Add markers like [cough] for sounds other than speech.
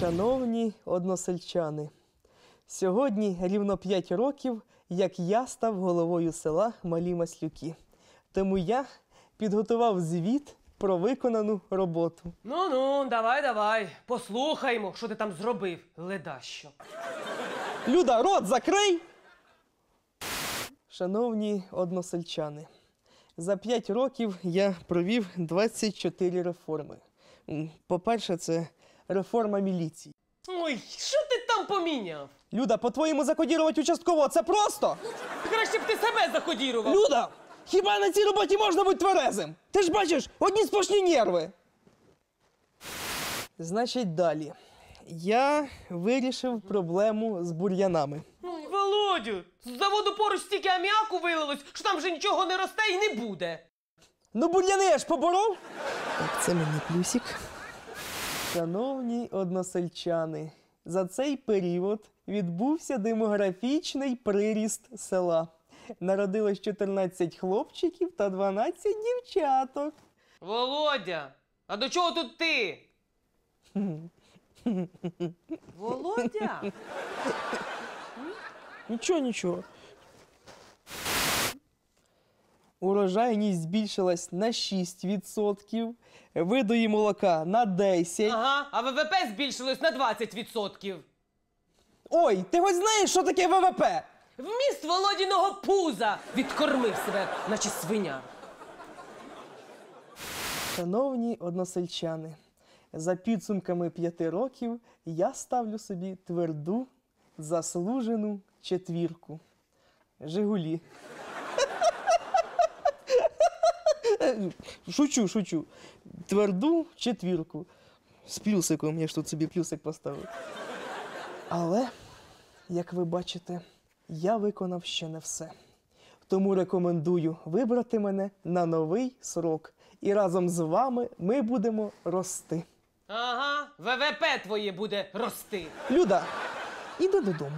Шановні односельчани, сьогодні рівно 5 років, як я став головою села Малі Маслюки. Тому я підготував звіт про виконану роботу. Ну ну, давай, давай. Послухаймо, що ти там зробив, ледащо. Люда, рот закрий! Шановні односельчани, за 5 років я провів 24 реформи. По-перше, це реформа міліції. Ой, що ти там поміняв? Люда, по-твоєму закодірувати участкового це просто? Краще б ти себе закодірував. Люда, хіба на цій роботі можна бути тверезим? Ти ж бачиш, одні сплошні нерви. Значить, далі. Я вирішив проблему з бур'янами. Ну, Володю, з заводу поруч стільки аміаку вилилось, що там вже нічого не росте і не буде. Ну, бур'яни я ж поборов. Так, це мені плюсик. Шановні односельчани, за цей період відбувся демографічний приріст села. Народилось 14 хлопчиків та 12 дівчаток. Володя, а до чого тут ти? [laughs] Володя? Нічого, нічого. Урожайність збільшилась на 6%, видої молока на 10%. Ага, а ВВП збільшилось на 20%. Ой, ти хоч знаєш, що таке ВВП? Вміст Володіного пуза відкормив себе, наче свиня. Шановні односельчани, за підсумками п'яти років я ставлю собі тверду, заслужену четвірку. Жигулі. Шучу, шучу. Тверду четвірку. З плюсиком, я ж тут собі плюсик поставив. Але, як ви бачите, я виконав ще не все. Тому рекомендую вибрати мене на новий срок. І разом з вами ми будемо рости. Ага, ВВП твоє буде рости. Люда, іди додому.